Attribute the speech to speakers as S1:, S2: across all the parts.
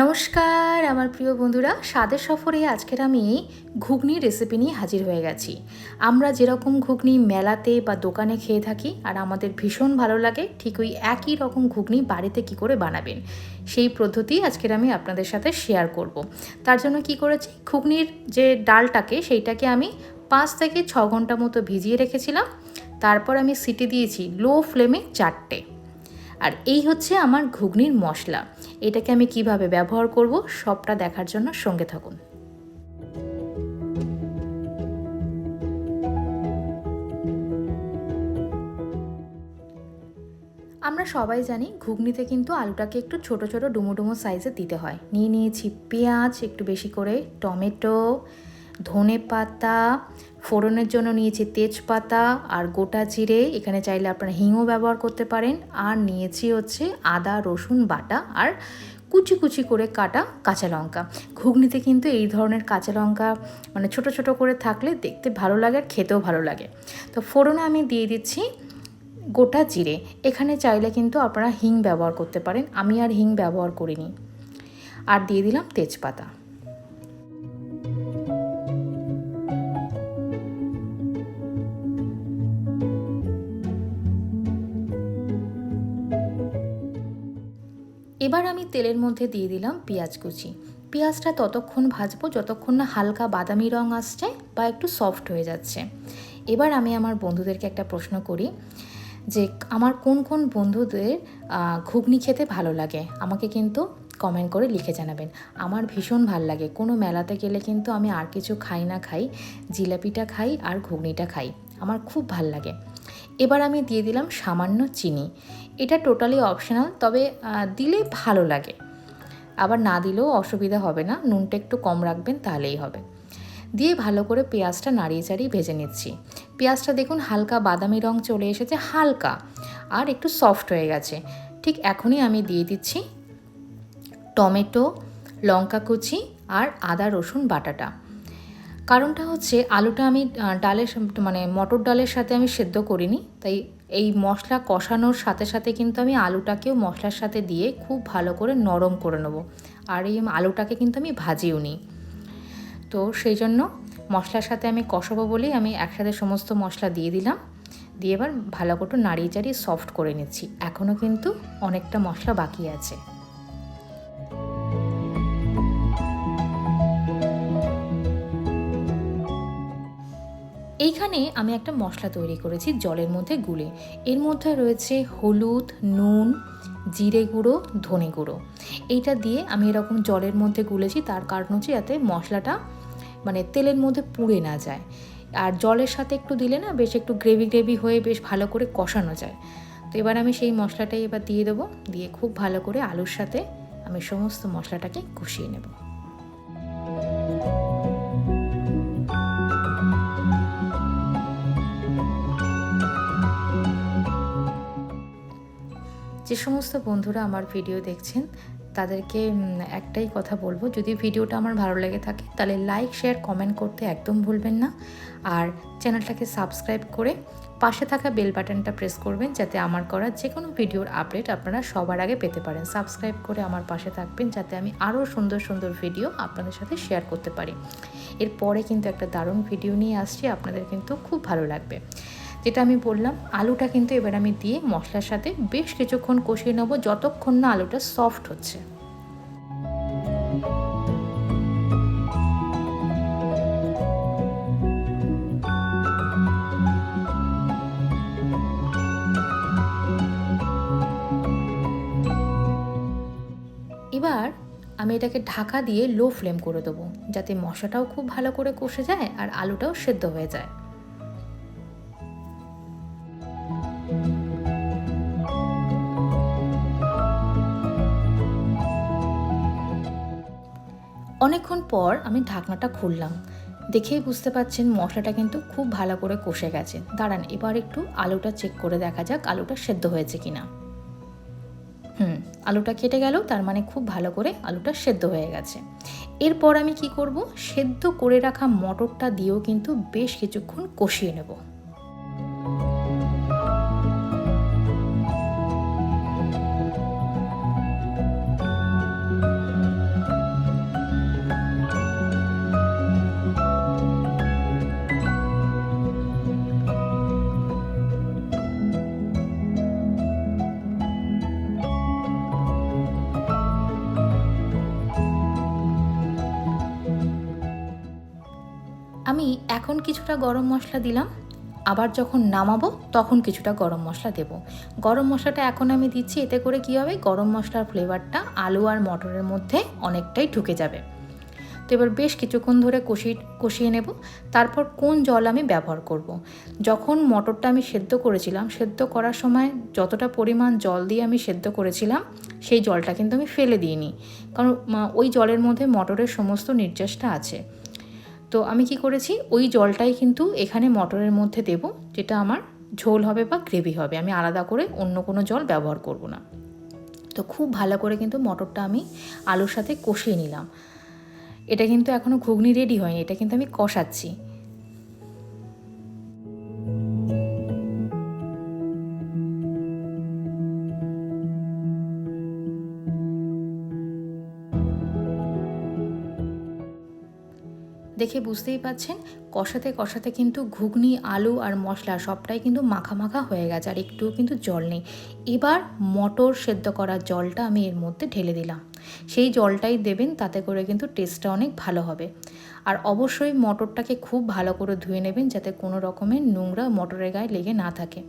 S1: নমস্কার, আমার প্রিয় বন্ধুরা। স্বাদের সফরে আজকের আমি ঘুগনির রেসিপি নিয়ে হাজির হয়ে গেছি। আমরা যেরকম ঘুগনি মেলাতে বা দোকানে খেয়ে থাকি আর আমাদের ভীষণ ভালো লাগে, ঠিক ওই একই রকম ঘুগনি বাড়িতে কি করে বানাবেন, সেই পদ্ধতি আজকের আমি আপনাদের সাথে শেয়ার করব। তার জন্য কি করেছি, ঘুগনির যে ডালটাকে সেইটাকে আমি পাঁচ থেকে ছ ঘণ্টা মতো ভিজিয়ে রেখেছিলাম। তারপর আমি সিটি দিয়েছি লো ফ্লেমে চারটে। আর এই হচ্ছে আমার ঘুগনির মশলা। এটাকে আমি কীভাবে ব্যবহার করব সবটা দেখার জন্য সঙ্গে থাকুন। আমরা সবাই জানি ঘুগনিতে কিন্তু আলুটাকে একটু ছোট ছোট, ডুমো ডুমো সাইজে দিতে হয়। নিয়ে নিয়েছি পেঁয়াজ, একটু বেশি করে টমেটো ধনে পাতা, ফোড়নের জন্য নিয়েছি তেজপাতা আর গোটা জিরে। এখানে চাইলে আপনারা হিংও ব্যবহার করতে পারেন। আর নিয়েছি হচ্ছে আদা, রসুন, বাটা আর কুচি কুচি করে কাটা কাঁচা লঙ্কা। ঘুগনিতে কিন্তু এই ধরনের কাঁচা লঙ্কা মানে ছোট ছোট করে থাকলে দেখতে ভালো লাগে আর খেতেও ভালো লাগে। তো ফোড়নে আমি দিয়ে দিচ্ছি গোটা জিরে। এখানে চাইলে কিন্তু আপনারা হিং ব্যবহার করতে পারেন। আমি আর হিং ব্যবহার করিনি। আর দিয়ে দিলাম তেজপাতা। এবার আমি তেলের মধ্যে দিয়ে দিলাম পেঁয়াজ কুচি। পেঁয়াজটা ততক্ষণ ভাজবো যতক্ষণ না হালকা বাদামি রং আসছে বা একটু সফট হয়ে যাচ্ছে। এবার আমি আমার বন্ধুদেরকে একটা প্রশ্ন করি যে, আমার কোন কোন বন্ধুদের ঘুগনি খেতে ভালো লাগে? আমাকে কিন্তু কমেন্ট করে লিখে জানাবেন। আমার ভীষণ ভালো লাগে। কোনো মেলাতে গেলে কিন্তু আমি আর কিছু খাই না খাই, জিলাপিটা খাই আর ঘুগনিটা খাই। আমার খুব ভালো লাগে। এবার আমি দিয়ে দিলাম সামান্য চিনি। এটা টোটালি অপশনাল তবে দিলে ভালো লাগে। আবার না দিলেও অসুবিধা হবে না, নুনটা একটু কম রাখবেন তাহলেই হবে। দিয়ে ভালো করে পেঁয়াজটা নাড়িয়ে চাড়িয়ে ভেজে নিচ্ছি। পেঁয়াজটা দেখুন হালকা বাদামি রং চলে এসেছে, হালকা, আর একটু সফট হয়ে গেছে। ঠিক এখনই আমি দিয়ে দিচ্ছি টমেটো, লঙ্কা কুচি আর আদা, রসুন বাটাটা। কারণটা হচ্ছে আলুটা আমি ডালের মানে মটর ডালের সাথে আমি সেদ্ধ করিনি, তাই এই মশলা কষানোর সাথে সাথে কিন্তু আমি আলুটাকেও মশলার সাথে দিয়ে খুব ভালো করে নরম করে নেব। আর এই আলুটাকে কিন্তু আমি ভাজিও নিই তো সেই জন্য মশলার সাথে আমি কষাবো বলেই আমি একসাথে সমস্ত মশলা দিয়ে দিলাম। দিয়ে এবার ভালো করে নাড়িয়ে চাড়িয়ে সফট করে নিচ্ছি। এখনও কিন্তু অনেকটা মশলা বাকি আছে। এইখানে আমি একটা মশলা তৈরি করেছি জলের মধ্যে গুলে। এর মধ্যে রয়েছে হলুদ, নুন, জিরে গুঁড়ো, ধনে গুঁড়ো। এইটা দিয়ে আমি এরকম জলের মধ্যে গুলেছি, তার কারণ হচ্ছে যাতে মশলাটা মানে তেলের মধ্যে পুড়ে না যায়। আর জলের সাথে একটু দিলে না বেশ একটু গ্রেভি গ্রেভি হয়ে বেশ ভালো করে কষানো যায়। তো এবার আমি সেই মশলাটাই এবার দিয়ে দেবো, দিয়ে খুব ভালো করে আলুর সাথে আমি সমস্ত মশলাটাকে কষিয়ে নেব। যে সমস্ত বন্ধুরা আমার ভিডিও দেখছেন, তাদেরকে একটাই কথা বলব। যদি ভিডিওটা আমার ভালো লেগে থাকে, তাহলে লাইক শেয়ার কমেন্ট করতে একদম ভুলবেন না। আর চ্যানেলটাকে সাবস্ক্রাইব করে পাশে থাকা বেল বাটনটা প্রেস করবেন, যাতে আমার করা যে কোনো ভিডিওর আপডেট আপনারা সবার আগে পেতে পারেন। সাবস্ক্রাইব করে আমার পাশে থাকবেন, যাতে আমি আরও সুন্দর সুন্দর ভিডিও আপনাদের সাথে শেয়ার করতে পারি। এরপরে কিন্তু একটা দারুণ ভিডিও নিয়ে আসছি, আপনাদের কিন্তু খুব ভালো লাগবে। যেটা আমি বললাম, আলুটা কিন্তু এবার আমি দিয়ে মশলার সাথে বেশ কিছুক্ষণ কষিয়ে নেব, যতক্ষণ না আলুটা সফট হচ্ছে। এবার আমি এটাকে ঢাকা দিয়ে লো ফ্লেম করে দেবো, যাতে মশলাটাও খুব ভালো করে কষে যায় আর আলুটাও সেদ্ধ হয়ে যায়। অনেকক্ষণ পর আমি ঢাকনাটা খুললাম। দেখেই বুঝতে পাচ্ছেন মশলাটা কিন্তু খুব ভালো করে কষে গেছে। দাঁড়ান, এবার একটু আলুটা চেক করে দেখা যাক আলুটা সেদ্ধ হয়েছে কিনা। হুম, আলুটা কেটে গেল, তার মানে খুব ভালো করে আলুটা সেদ্ধ হয়ে গেছে। এরপর আমি কি করব? সেদ্ধ করে রাখা মটরটা দিয়েও কিন্তু বেশ কিছুক্ষণ কষিয়ে নেব। আমি এখন কিছুটা গরম মশলা দিলাম। আবার যখন নামাবো, তখন কিছুটা গরম মশলা দেব। গরম মশলাটা এখন আমি দিচ্ছি, এতে করে কী হবে? গরম মশলার ফ্লেভারটা আলু আর মটরের মধ্যে অনেকটাই ঢুকে যাবে। তো এবার বেশ কিছুক্ষণ ধরে কষিয়ে কষিয়ে নেব। তারপর কোন জল আমি ব্যবহার করব। যখন মটরটা আমি সেদ্ধ করেছিলাম, সেদ্ধ করার সময় যতটা পরিমাণ জল দিয়ে আমি সেদ্ধ করেছিলাম, সেই জলটা কিন্তু আমি ফেলে দিইনি। কারণ ওই জলের মধ্যে মটরের সমস্ত নির্যাসটা আছে। তো আমি কি করেছি? ওই জলটাই কিন্তু এখানে মটরের মধ্যে দেব, যেটা আমার ঝোল হবে বা গ্রেভি হবে। আমি আলাদা করে অন্য কোনো জল ব্যবহার করব না। তো খুব ভালো করে কিন্তু মটরটা আমি আলুর সাথে কষিয়ে নিলাম। এটা কিন্তু এখনও ঘুগনি রেডি হয়নি, এটা কিন্তু আমি কষাচ্ছি। দেখে বুঝতেই পাচ্ছেন, কষাতে কষাতে কিন্তু ঘুগনি, আলু আর মশলা সবটাই কিন্তু মাখা মাখা হয়ে গেছে, আর একটুও কিন্তু জল নেই। এবার মটর সেদ্ধ করা জলটা আমি এর মধ্যে ঢেলে দিলাম। সেই জলটাই দেবেন, তাতে করে কিন্তু টেস্টটা অনেক ভালো হবে। আর অবশ্যই মটরটাকে খুব ভালো করে ধুয়ে নেবেন, যাতে কোনো রকমের নোংরা মটরের গায়ে লেগে না থাকে।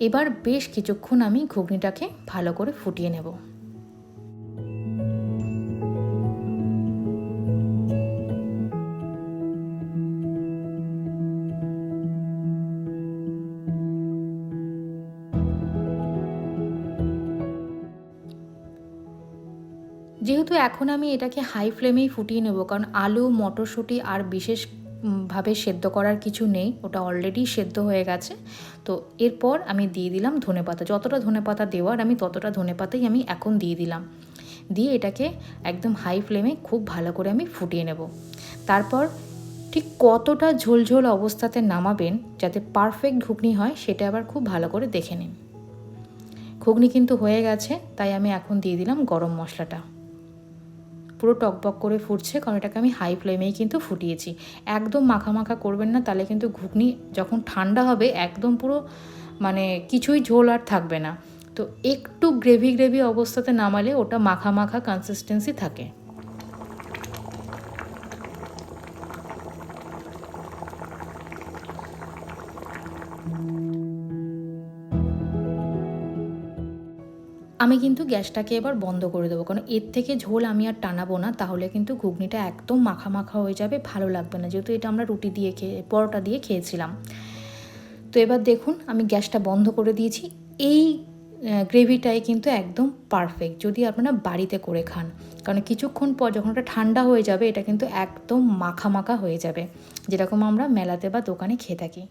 S1: এবার বেশ কিছুক্ষণ আমি ঘুগনিটাকে ভালো করে ফুটিয়ে নেব। যেহেতু এখন আমি এটাকে হাই ফ্লেমেই ফুটিয়ে নেব, কারণ আলু, মটরশুঁটি আর বিশেষ ভাবে সেদ্ধ করার কিছু নেই, ওটা অলরেডি সেদ্ধ হয়ে গেছে। তো এরপর আমি দিয়ে দিলাম ধনে পাতা। যতটা ধনে পাতা দেওয়ার আমি ততটা ধনে পাতাই আমি এখন দিয়ে দিলাম। দিয়ে এটাকে একদম হাই ফ্লেমে খুব ভালো করে আমি ফুটিয়ে নেব। তারপর ঠিক কতটা ঝোলঝোল অবস্থাতে নামাবেন যাতে পারফেক্ট ঘুগনি হয়, সেটা আবার খুব ভালো করে দেখে নিন। ঘুগনি কিন্তু হয়ে গেছে, তাই আমি এখন দিয়ে দিলাম গরম মশলাটা। পুরো টকবক করে ফুটছে, কারণ এটাকে আমি হাই ফ্লেমেই কিন্তু ফুটিয়েছি। একদম মাখা করবেন না, তাহলে কিন্তু ঘুগনি যখন ঠান্ডা হবে, একদম পুরো মানে কিছুই ঝোল আর থাকবে না। তো একটু গ্রেভি গ্রেভি অবস্থাতে নামালে ওটা মাখা মাখা কনসিস্টেন্সি থাকে। আমি কিন্তু গ্যাসটাকে এবার বন্ধ করে দেবো। কারণ এর থেকে ঝোল আমি আর টানাবো না, তাহলে কিন্তু ঘুগনিটা একদম মাখা মাখা হয়ে যাবে, ভালো লাগবে না। যেহেতু এটা আমরা রুটি দিয়ে খেয়ে, পরোটা দিয়ে খেয়েছিলাম। তো এবার দেখুন, আমি গ্যাসটা বন্ধ করে দিয়েছি। এই গ্রেভিটাই কিন্তু একদম পারফেক্ট যদি আপনারা বাড়িতে করে খান। কারণ কিছুক্ষণ পর যখন ওটা ঠান্ডা হয়ে যাবে, এটা কিন্তু একদম মাখা মাখা হয়ে যাবে। যেরকম আমরা মেলাতে বা দোকানে খেয়ে থাকি।